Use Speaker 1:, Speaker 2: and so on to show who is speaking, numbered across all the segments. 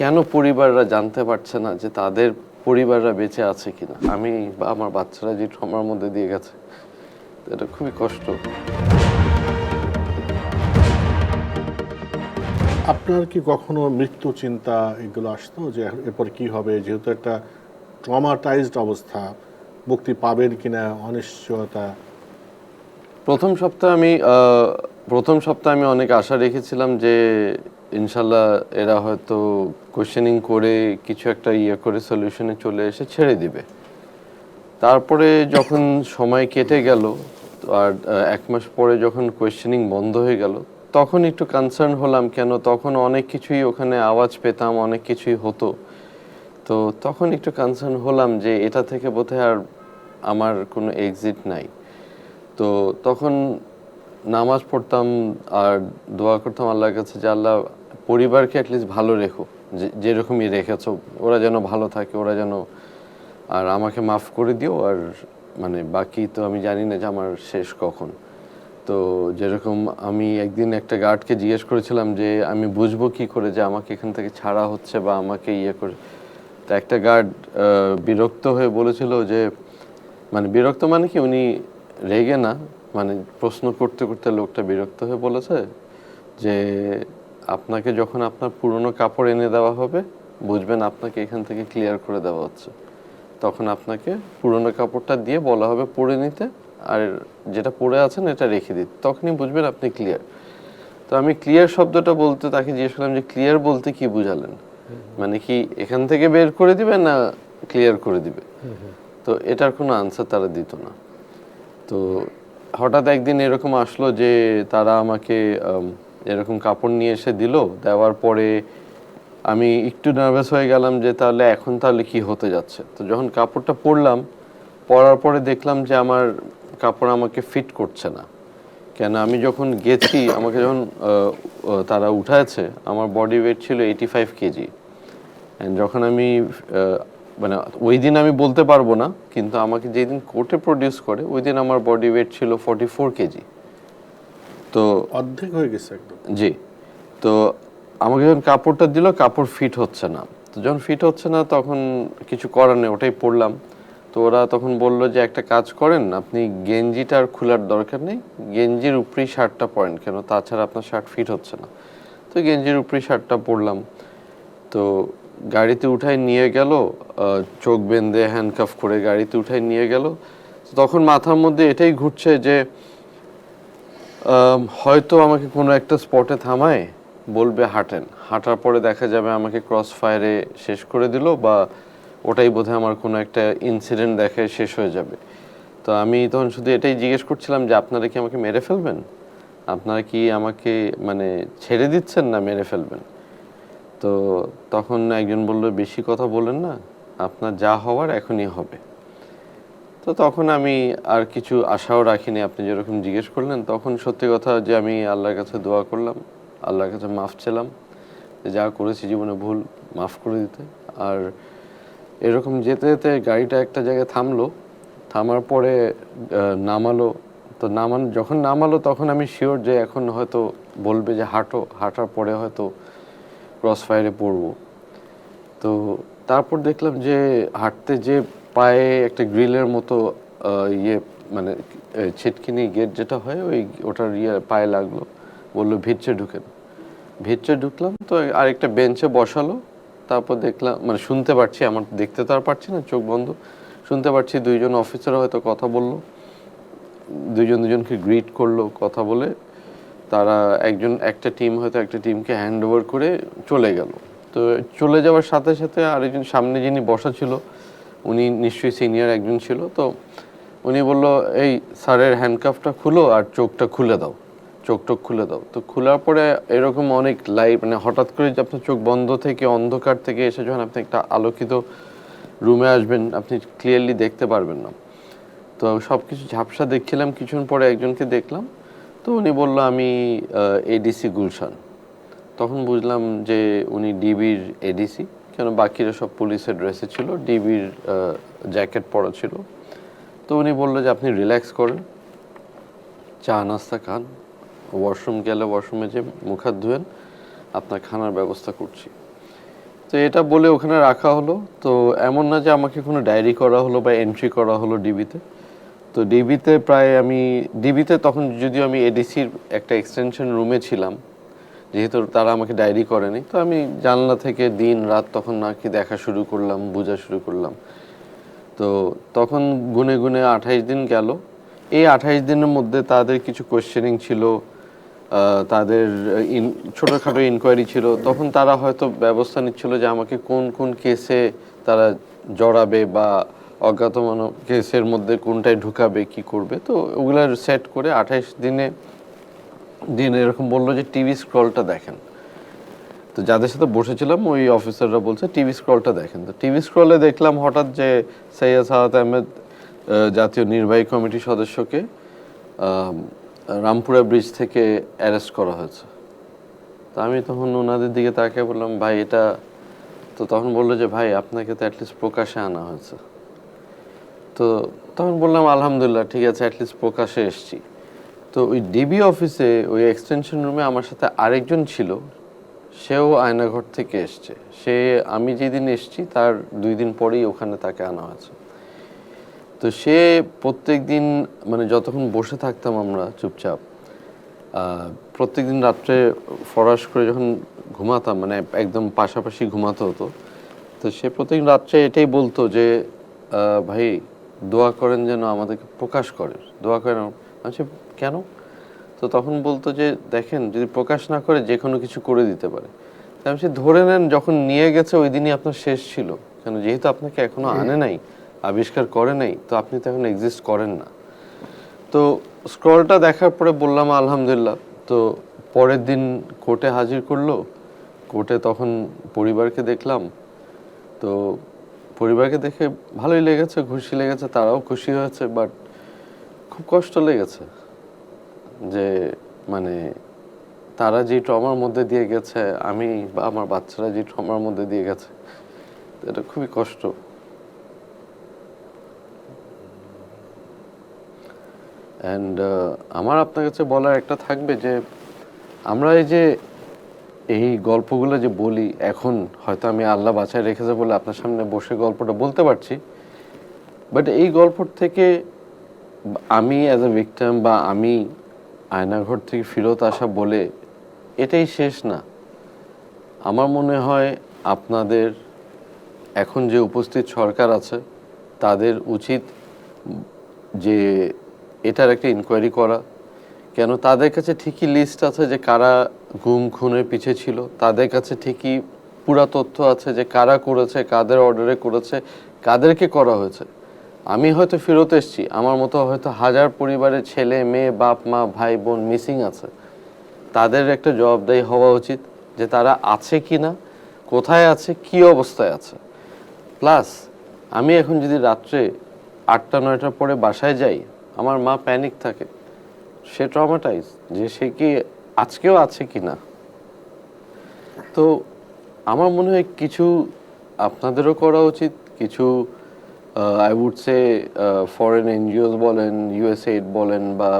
Speaker 1: কেন পরিবাররা জানতে পারছে না যে তাদের পরিবাররা বেঁচে আছে কিনা? আমি বা আমার বাচ্চারা যে ট্রমার মধ্যে দিয়ে গেছে এটা খুবই কষ্ট।
Speaker 2: আপনার কি কখনো মৃত্যু চিন্তা এগুলো আসতো যে এরপর কি হবে? যেহেতু একটা ট্রমাটাইজড অবস্থা মুক্তি পাবেন কিনা অনিশ্চয়তা?
Speaker 1: প্রথম সপ্তাহে আমি প্রথম সপ্তাহে আমি অনেক আশা রেখেছিলাম যে ইনশাল্লাহ এরা হয়তো কোশ্চেনিং করে কিছু একটা ইয়ে করে সলিউশনে চলে এসে ছেড়ে দিবে। তারপরে যখন সময় কেটে গেল, আর এক মাস পরে যখন কোয়েশ্চেনিং বন্ধ হয়ে গেল, তখন একটু কনসার্ন হলাম কেন? তখন অনেক কিছুই ওখানে আওয়াজ পেতাম, অনেক কিছুই হতো। তো তখন একটু কনসার্ন হলাম যে এটা থেকে বোধহয় আর আমার কোনো এক্সিট নাই। তো তখন নামাজ পড়তাম আর দোয়া করতাম আল্লাহর কাছে যে, আল্লাহ পরিবারকে অ্যাটলিস্ট ভালো রেখো। যে- যেরকমই রেখেছো, ওরা যেন ভালো থাকে, ওরা যেন, আর আমাকে মাফ করে দিও, আর মানে বাকি তো আমি জানি না যে আমার শেষ কখন। তো যেরকম আমি একদিন একটা গার্ডকে জিজ্ঞেস করেছিলাম যে, আমি বুঝব কি করে যে আমাকে এখান থেকে ছাড়া হচ্ছে বা আমাকে ইয়ে করে? তো একটা গার্ড বিরক্ত হয়ে বলেছিল যে মানে বিরক্ত মানে কি, উনি রেগে না মানে প্রশ্ন করতে করতে লোকটা বিরক্ত হয়ে বলেছে যে আপনাকে যখন আপনার পুরনো কাপড় এনে দেওয়া হবে, বুঝবেন আপনাকে এখান থেকে ক্লিয়ার করে দেওয়া হচ্ছে। তখন আপনাকে পুরনো কাপড়টা দিয়ে বলা হবে পরে নিতে, আর যেটা পরে আছেন এটা রেখে দিতে। তখনই বুঝবেন আপনি ক্লিয়ার তো আমি ক্লিয়ার শব্দটা বলতে তাকে জিজ্ঞেস করলাম যে ক্লিয়ার বলতে কি বুঝালেন? মানে কি এখান থেকে বের করে দিবে না ক্লিয়ার করে দিবে? তো এটার কোনো আনসার তারা দিত না। তো হঠাৎ একদিন এরকম আসলো যে তারা আমাকে এরকম কাপড় নিয়ে এসে দিল, দেওয়ার পরে আমি একটু নার্ভাস হয়ে গেলাম যে তাহলে এখন তাহলে কি হতে যাচ্ছে। তো যখন কাপড়টা পরলাম, পরার পরে দেখলাম যে আমার কাপড় আমাকে ফিট করছে না। কেন আমি যখন গেছি, আমাকে যখন তারা উঠাচ্ছে আমার বডি ওয়েট ছিল এইটি ফাইভ কেজি অ্যান্ড যখন আমি মানে ওই দিন আমি বলতে পারব না, কিন্তু আমাকে যেদিন কোর্টে প্রডিউস করে, ওই দিন আমার বডি ওয়েট ছিল ফর্টি ফোর কেজি তো
Speaker 2: অর্ধেক হয়ে গেছে একদম।
Speaker 1: জি তো আমাকে যখন কাপড়টা দিল কাপড় ফিট হচ্ছে না। তো যখন ফিট হচ্ছে না তখন কিছু করার নেই ওটাই পরলাম। তো ওরা তখন বলল যে একটা কাজ করেন আপনি গেঞ্জিটা আর খোলার দরকার নেই। গেঞ্জির উপরেই শার্টটা পরেন কেন? তাছাড়া আপনার শার্ট ফিট হচ্ছে না। তো গেঞ্জির উপরেই শার্টটা পরলাম। তো গাড়িতে উঠাই নিয়ে গেল চোখ বেঁধে হ্যান্ডকাফ করে গাড়িতে উঠাই নিয়ে গেল। তখন মাথার মধ্যে এটাই ঘুরছে যে হয়তো আমাকে কোনো একটা স্পটে থামায়, বলবে হাঁটেন। হাঁটার পরে দেখা যাবে আমাকে ক্রস ফায়ারে শেষ করে দিল বা ওটাই বোধহয় আমার কোনো একটা ইনসিডেন্ট দেখে শেষ হয়ে যাবে। তো আমি তখন শুধু এটাই জিজ্ঞেস করছিলাম যে আপনারা কি আমাকে মেরে ফেলবেন? আপনারা কি আমাকে মানে ছেড়ে দিচ্ছেন না মেরে ফেলবেন? তো তখন একজন বলল, বেশি কথা বলেন না, আপনার যা হওয়ার এখনই হবে। তো তখন আমি আর কিছু আশাও রাখিনি। আপনি যেরকম জিজ্ঞেস করলেন, তখন সত্যি কথা যে আমি আল্লাহর কাছে দোয়া করলাম, আল্লাহর কাছে মাফ চেলাম, যে করেছি জীবনে ভুল, মাফ করে দিতে। আর এরকম যেতে যেতে গাড়িটা একটা জায়গায় থামলো, থামার পরে নামালো। তো নামান, যখন নামালো, তখন আমি শিওর যে এখন হয়তো বলবে যে হাঁটো, হাঁটার পরে হয়তো ক্রস ফায়ারে পড়ব। তো তারপর দেখলাম যে হাঁটতে যে পায়ে একটা গ্রিলের মতো ইয়ে মানে ছিটকিনি গেট যেটা হয়, ওই ওটার ইয়ে পায়ে লাগল। বলল, ভিতরে ঢুকেন। ভিতরে ঢুকলাম, তো আরেকটা বেঞ্চে বসালো। তারপর দেখলাম মানে শুনতে পারছি, আমার দেখতে তো আর পারছি না, চোখ বন্ধ। শুনতে পারছি দুইজন অফিসার হয়তো কথা বলল। দুজন দুজনকে গ্রিট করল কথা বলে। তারা একজন, একটা টিম হয়তো একটা টিমকে হ্যান্ড ওভার করে চলে গেল। তো চলে যাওয়ার সাথে সাথে আরেকজন, সামনে যিনি বসা ছিল উনি নিশ্চয়ই সিনিয়র একজন ছিল, তো উনি বলল, এই স্যারের হ্যান্ডকাফটা খুলো আর চোখটা খুলে দাও চোখ টোক খুলে দাও। তো খোলার পরে এরকম অনেক লাইট মানে হঠাৎ করে যে আপনার চোখ বন্ধ থেকে, অন্ধকার থেকে এসে যখন আপনি একটা আলোকিত রুমে আসবেন, আপনি ক্লিয়ারলি দেখতে পারবেন না। তো সব কিছু ঝাপসা দেখছিলাম, কিছুক্ষণ পরে একজনকে দেখলাম, তো উনি বলল, আমি এডিসি গুলশান। তখন বুঝলাম যে উনি ডিবির এডিসি কেন বাকিরা সব পুলিশের ড্রেসে ছিল, ডিবির জ্যাকেট পরা ছিল। তো উনি বলল যে, আপনি রিল্যাক্স করেন। চা, নাস্তা খান। ওয়াশরুম গেলে ওয়াশরুমে যে মুখ হাত ধুয়েন। আপনার খানার ব্যবস্থা করছি। তো এটা বলে ওখানে রাখা হলো। তো এমন না যে আমাকে কোনো ডায়েরি করা হলো বা এন্ট্রি করা হলো ডিবিতে। তো ডিবিতে প্রায় আমি, ডিবিতে তখন যদিও আমি এডিসির একটা এক্সটেনশন রুমে ছিলাম যেহেতু তারা আমাকে ডায়েরি করেনি, তো আমি জানলা থেকে দিন, রাত তখন নাকি দেখা শুরু করলাম, বোঝা শুরু করলাম। তো তখন গুনে গুনে আঠাইশ দিন গেল। এই আঠাইশ দিনের মধ্যে তাদের কিছু কোয়েশ্চেনিং ছিল তাদের ইন- ছোটখাটো ইনকোয়ারি ছিল। তখন তারা হয়তো ব্যবস্থা নিচ্ছিল যে আমাকে কোন কোন কেসে তারা জড়াবে বা অজ্ঞাতমান কেসের মধ্যে কোনটায় ঢুকাবে, কি করবে। তো ওগুলার সেট করে আঠাইশ দিনে দিন এরকম বলল যে টিভি স্ক্রলটা দেখেন। তো যাদের সাথে বসেছিলাম, ওই অফিসাররা বলছে টিভি স্ক্রলটা দেখেন। তো টিভি স্ক্রলে দেখলাম হঠাৎ যে সৈয়দ সাহাদ আহমেদ জাতীয় নির্বাহী কমিটির সদস্যকে রামপুরা ব্রিজ থেকে অ্যারেস্ট করা হয়েছে। তো আমি তখন ওনাদের দিকে তাকে বললাম, ভাই, এটা তো তখন বলল যে, ভাই, আপনাকে তো অ্যাটলিস্ট প্রকাশে আনা হয়েছে। তো তখন বললাম, আলহামদুলিল্লাহ, ঠিক আছে, অ্যাটলিস্ট প্রকাশে এসছি। তো ওই ডিবি অফিসে ওই এক্সটেনশন রুমে আমার সাথে আরেকজন ছিল। সেও আয়নাঘর থেকে এসছে। সে, আমি যেদিন এসছি, তার দুই দিন পরেই ওখানে তাকে আনা আছে তো সে প্রত্যেক দিন মানে যতক্ষণ বসে থাকতাম আমরা চুপচাপ প্রত্যেক দিন রাত্রে ফরাস করে যখন ঘুমাতাম মানে একদম পাশাপাশি ঘুমাতে হতো, তো সে প্রত্যেক রাত্রে এটাই বলতো যে ভাই, দোয়া করেন যেন আমাদেরকে প্রকাশ করে। দোয়া করেন। আচ্ছা কেন? তো তখন বলতো যে দেখেন যদি প্রকাশ না করে যে কোনো কিছু করে দিতে পারে। আমি সে ধরে নেন যখন নিয়ে গেছে ওই দিনই আপনার শেষ ছিল। কেন? যেহেতু আপনাকে এখনও আনে নাই আবিষ্কার করে নাই তো আপনি তো এখন এক্সিস্ট করেন না। তো স্ক্রলটা দেখার পরে বললাম আলহামদুলিল্লাহ। তো পরের দিন কোর্টে হাজির করল। কোর্টে তখন পরিবারকে দেখলাম। তো পরিবারকে দেখে ভালোই লেগেছে খুশি লেগেছে তারাও খুশি হয়েছে বাট খুব কষ্ট লেগেছে যে মানে তারা যে ট্রমার মধ্যে দিয়ে গেছে, আমি বা আমার বাচ্চারা যে ট্রমার মধ্যে দিয়ে গেছে, এটা খুবই কষ্ট। অ্যান্ড আমার আপনার কাছে বলার একটা থাকবে যে, আমরা এই যে, এই গল্পগুলো যে বলি, এখন হয়তো আমি আল্লাহ বাঁচায় রেখেছে বলে আপনার সামনে বসে গল্পটা বলতে পারছি বাট এই গল্প থেকে আমি অ্যাজ এ ভিকটাম বা আমি আয়নাঘর থেকে ফেরত আসা বলে এটাই শেষ না। আমার মনে হয় আপনাদের এখন যে উপস্থিত সরকার আছে, তাদের উচিত যে এটার একটা ইনকোয়ারি করা। কেন তাদের কাছে ঠিকই লিস্ট আছে যে কারা গুম, খুনের পিছে ছিল। তাদের কাছে ঠিকই পুরা তথ্য আছে যে কারা করেছে, কাদের অর্ডারে করেছে, কাদেরকে করা হয়েছে। আমি হয়তো ফেরত এসেছি। আমার মতো হয়তো হাজার পরিবারের ছেলে, মেয়ে, বাপ, মা, ভাই, বোন মিসিং আছে। তাদের একটা জবাবদায়ী হওয়া উচিত যে তারা আছে কি না, কোথায় আছে, কি অবস্থায় আছে। প্লাস, আমি এখন যদি রাত্রে আটটা, নয়টার পরে বাসায় যাই, আমার মা প্যানিক থাকে। সে ট্রমাটাইজ যে সে কি আজকেও আছে কি না। তো আমার মনে হয় কিছু আপনাদেরও করা উচিত, কিছু I would say foreign NGOs বলেন ইউএসএইড বলেন বা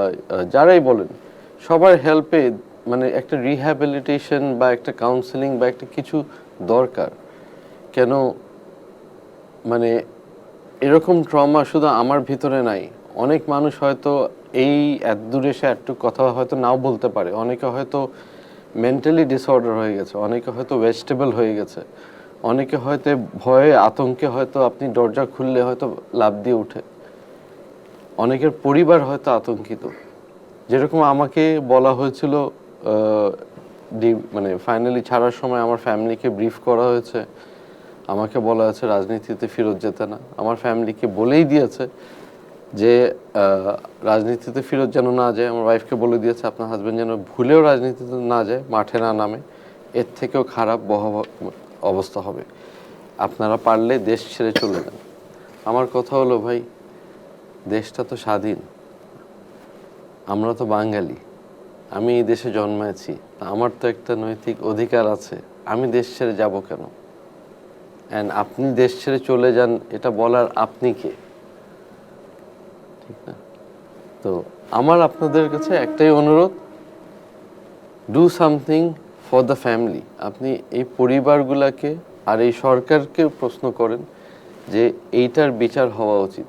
Speaker 1: যারাই বলেন, সবার হেল্পে মানে একটা রিহ্যাবিলিটেশন বা একটা কাউন্সেলিং বা একটা কিছু দরকার। কেন? মানে এরকম ট্রমা শুধু আমার ভিতরে নাই। অনেক মানুষ হয়তো এই এত দূরে এসে একটু কথা হয়তো নাও বলতে পারে। অনেকে হয়তো মেন্টালি ডিসঅর্ডার হয়ে গেছে, অনেকে হয়তো ভেজিটেবল হয়ে গেছে। অনেকে হয়তো ভয়ে, আতঙ্কে হয়তো আপনি দরজা খুললে হয়তো লাভ দিয়ে উঠে। অনেকের পরিবার হয়তো আতঙ্কিত। যেরকম আমাকে বলা হয়েছিল মানে ফাইনালি ছাড়ার সময় আমার ফ্যামিলিকে ব্রিফ করা হয়েছে। আমাকে বলা হয়েছে রাজনীতিতে ফেরত যেতে না। আমার ফ্যামিলিকে বলেই দিয়েছে যে রাজনীতিতে ফেরত যেন না যায়। আমার ওয়াইফকে বলে দিয়েছে, আপনার হাজব্যান্ড যেন ভুলেও রাজনীতিতে না যায়, মাঠে না নামে। এর থেকেও খারাপ বহাব অবস্থা হবে। আপনারা পারলে দেশ ছেড়ে চলে যান। আমার কথা হলো ভাই, দেশটা তো স্বাধীন। আমরা তো বাঙালি। আমি এই দেশে জন্মেছি আমার তো একটা নৈতিক অধিকার আছে। আমি দেশ ছেড়ে যাব কেন? অ্যান্ড আপনি দেশ ছেড়ে চলে যান, এটা বলার আপনি কে? ঠিক না? তো আমার আপনাদের কাছে একটাই অনুরোধ do something for the family আপনি এই পরিবারগুলোকে আর এই সরকারকে প্রশ্ন করেন যে এইটার বিচার হওয়া উচিত।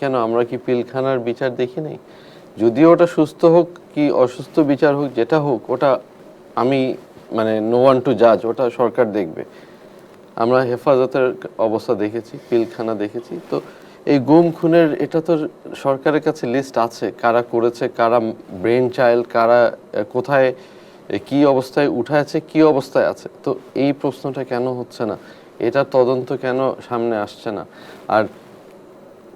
Speaker 1: কেন আমরা কি পিলখানার বিচার দেখি নাই? যদিও ওটা সুস্থ হোক কি অসুস্থ বিচার হোক, যেটা হোক, ওটা আমি মানে নো ওয়ান টু জাজ ওটা সরকার দেখবে। আমরা হেফাজতের অবস্থা দেখেছি, পিলখানা দেখেছি। তো এই গুম খুনের, এটা তো সরকারের কাছে লিস্ট আছে, কারা করেছে, কারা ব্রেন চাইল্ড কারা কোথায় কি অবস্থায় উঠে আছে, কি অবস্থায় আছে? তো এই প্রশ্নটা কেন হচ্ছে না? এটা তদন্ত কেন সামনে আসছে না? আর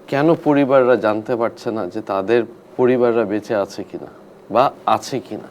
Speaker 1: কেন পরিবাররা জানতে পারছে না যে তাদের পরিবাররা বেঁচে আছে কিনা বা আছে কিনা?